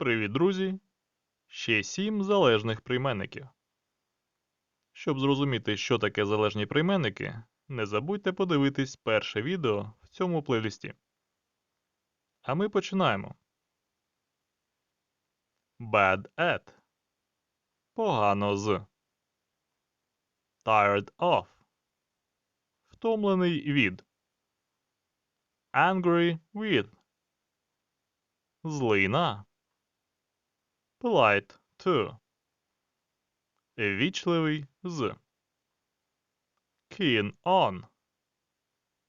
Привіт, друзі! Ще сім залежних прийменників. Щоб зрозуміти, що таке залежні прийменники, не забудьте подивитись перше відео в цьому плейлісті. А ми починаємо. Bad at. Погано з. Tired of. Втомлений від. Angry with. Злий на. Polite to. Вічливий з. Keen on.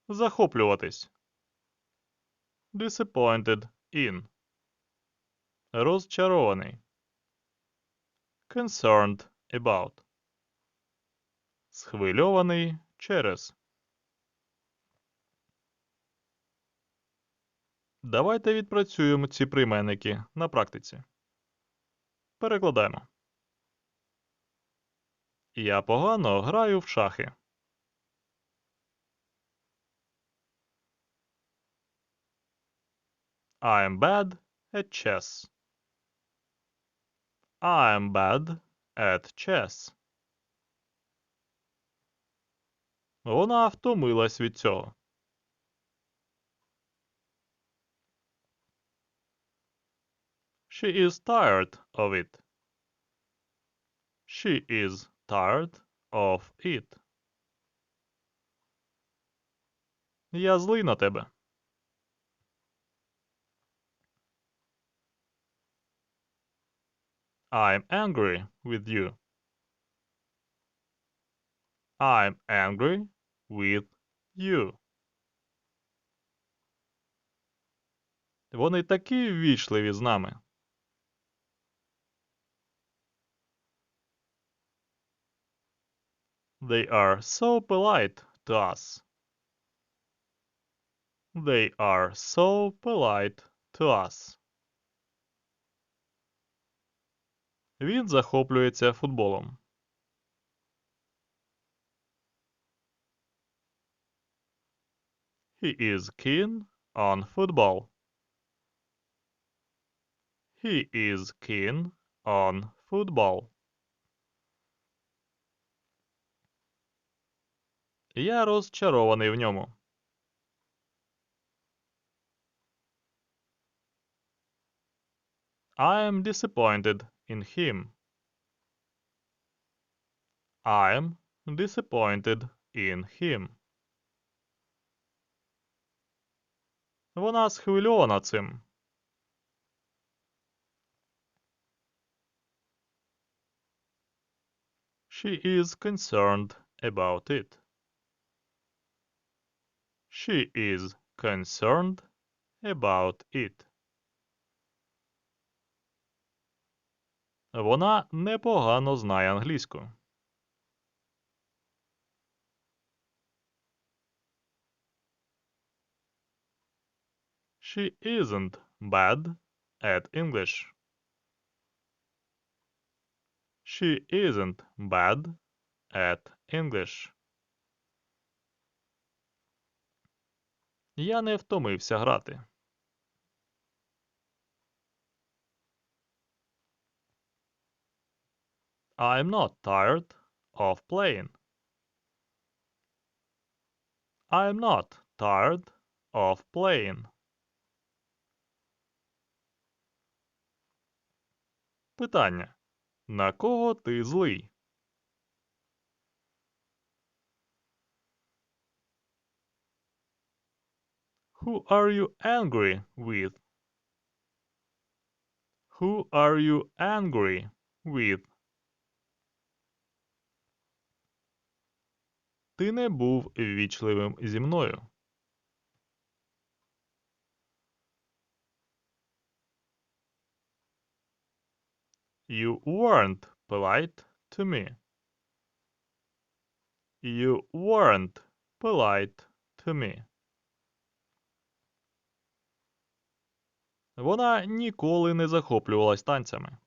Захоплюватись. Disappointed in. Розчарований. Concerned about. Схвильований через. Давайте відпрацюємо ці прийменники на практиці. Перекладаємо. Я погано граю в шахи. I am bad at chess. I am bad at chess. Вона втомилась від цього. She is tired of it. She is tired of it. Я злий на тебе. I'm angry with you. I'm angry with you. Вони такі ввічливі з нами. They are so polite to us. They are so polite to us. Він захоплюється футболом. He is keen on football. He is keen on football. Я розчарований в ньому. I am disappointed in him. I am disappointed in him. Вона схвильована цим. She is concerned about it. She is concerned about it. Вона непогано знає англійську. She isn't bad at English. She isn't bad at English. Я не втомився грати. I'm not tired of playing. I'm not tired of playing. Питання. На кого ти злий? Who are you angry with? Who are you angry with? Ти не був ввічливим зі мною. You weren't polite to me. You weren't polite to me. Вона ніколи не захоплювалась танцями.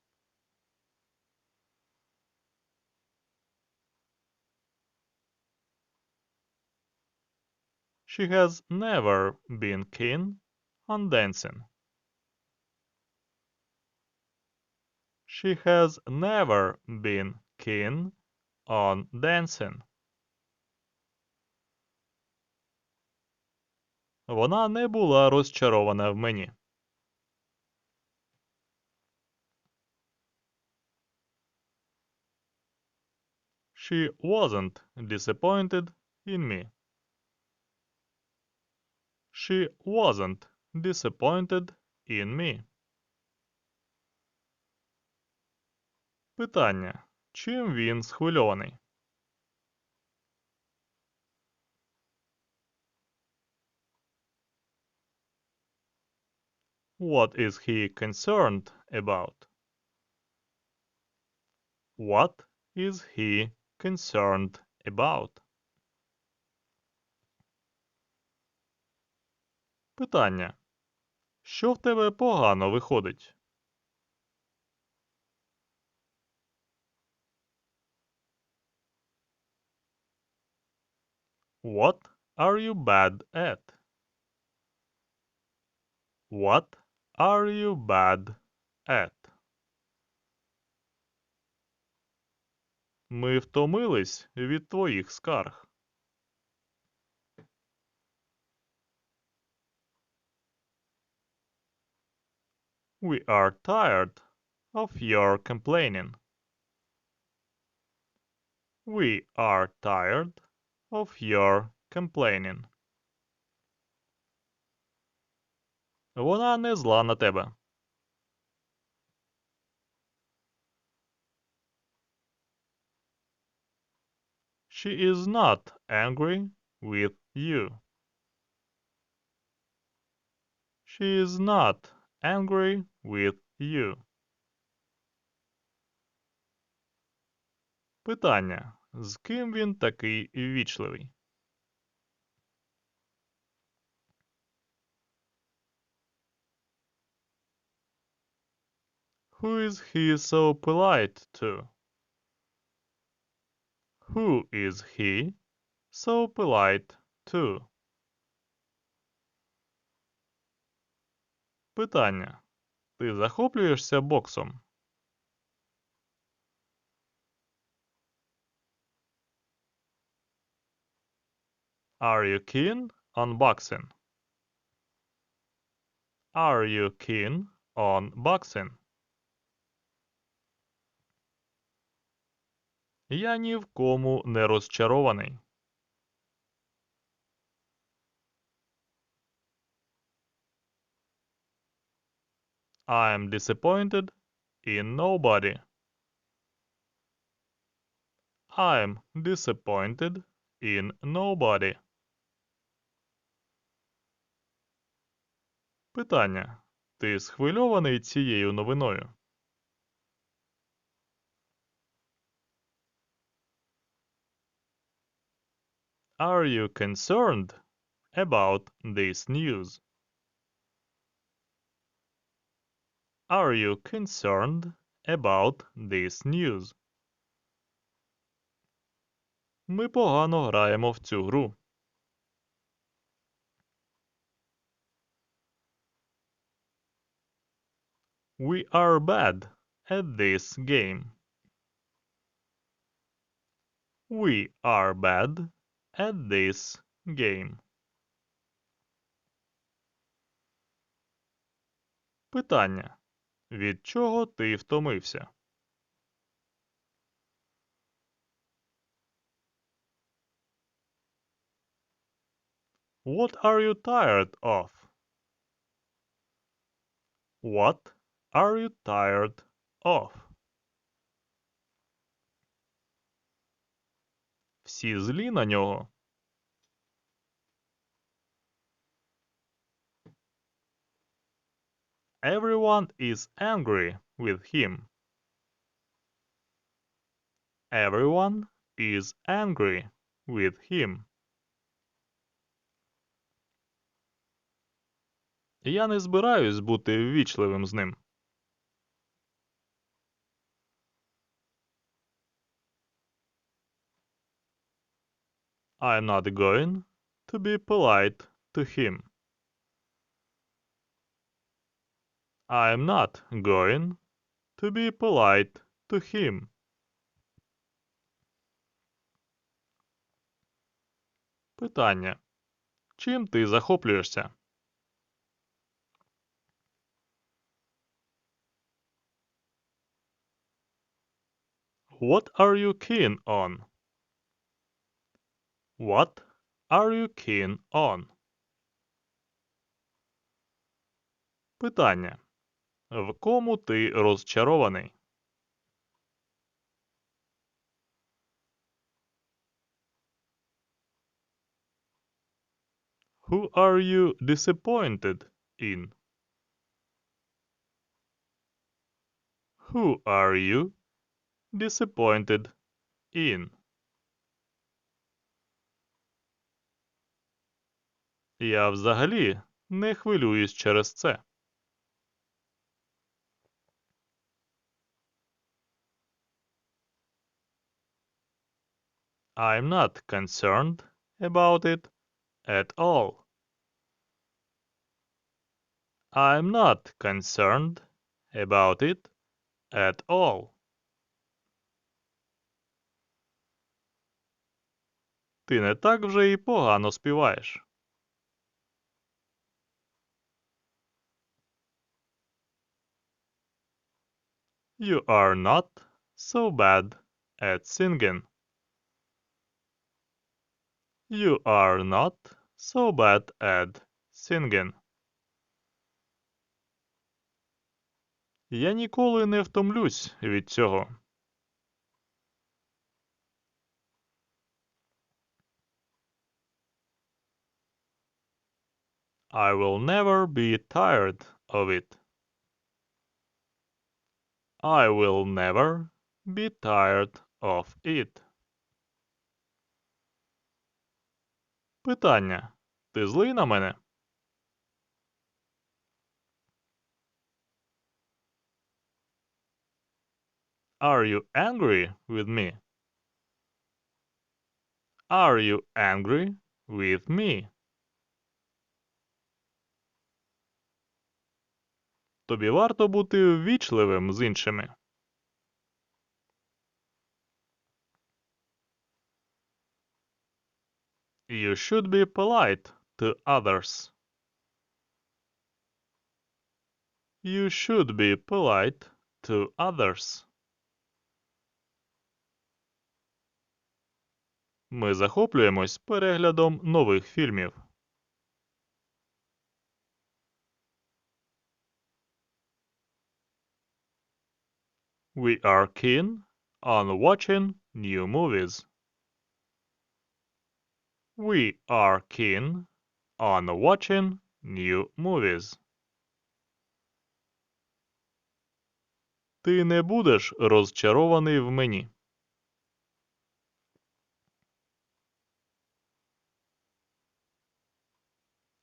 She has never been keen on dancing. She has never been keen on dancing. Вона не була розчарована в мені. She wasn't disappointed in me. She wasn't disappointed in me. Питання. Чим він схвильований? What is he concerned about? What is he concerned about? Питання. Що в тебе погано виходить? What are you bad at? What are you bad at? Ми втомились від твоїх скарг. We are tired of your complaining. We are tired of your complaining. Вона не зла на тебе. She is not angry with you. She is not angry with you. Питання. З ким він такий ввічливий? Who is he so polite to? Who is he so polite to? Питання. Ти захоплюєшся боксом? Are you keen on boxing? Are you keen on boxing? Я ні в кому не розчарований. I am disappointed in nobody. I am disappointed in nobody. Питання. Ти схвильований цією новиною? Are you concerned about this news? Are you concerned about this news? Ми погано граємо в цю гру. We are bad at this game. We are bad at this game. Питання. Від чого ти втомився? What are you tired of? What are you tired of? Всі злі на нього. Everyone is angry with him. Everyone is angry with him. Я не збираюсь бути ввічливим з ним. I'm not going to be polite to him. I'm not going To be polite to him. Питання. Чим ти захоплюєшся? What are you keen on? What are you keen on? Питання. В кому ти розчарований? Who are you disappointed in? Who are you disappointed in? Я взагалі не хвилююсь через це. I'm not concerned about it at all. I'm not concerned about it at all. Ти не так вже і погано співаєш. You are not so bad at singing. You are not so bad at singing. Я ніколи не втомлюсь від цього. I will never be tired of it. I will never be tired of it. Питання. Ти злий на мене? Are you angry with me? Are you angry with me? Тобі варто бути ввічливим з іншими. You should be polite to others. You should be polite to others. Ми захоплюємось переглядом нових фільмів. We are keen on watching new movies. We are keen on watching new movies. Ти не будеш розчарований в мені.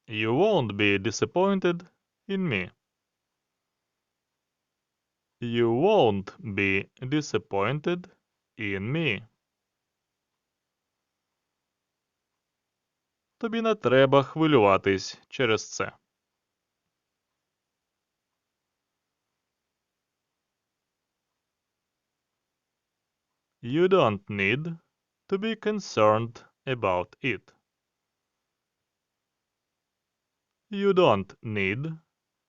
You won't be disappointed in me. You won't be disappointed in me. Тобі не треба хвилюватись через це. You don't need to be concerned about it. You don't need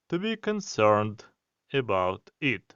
to be concerned about it.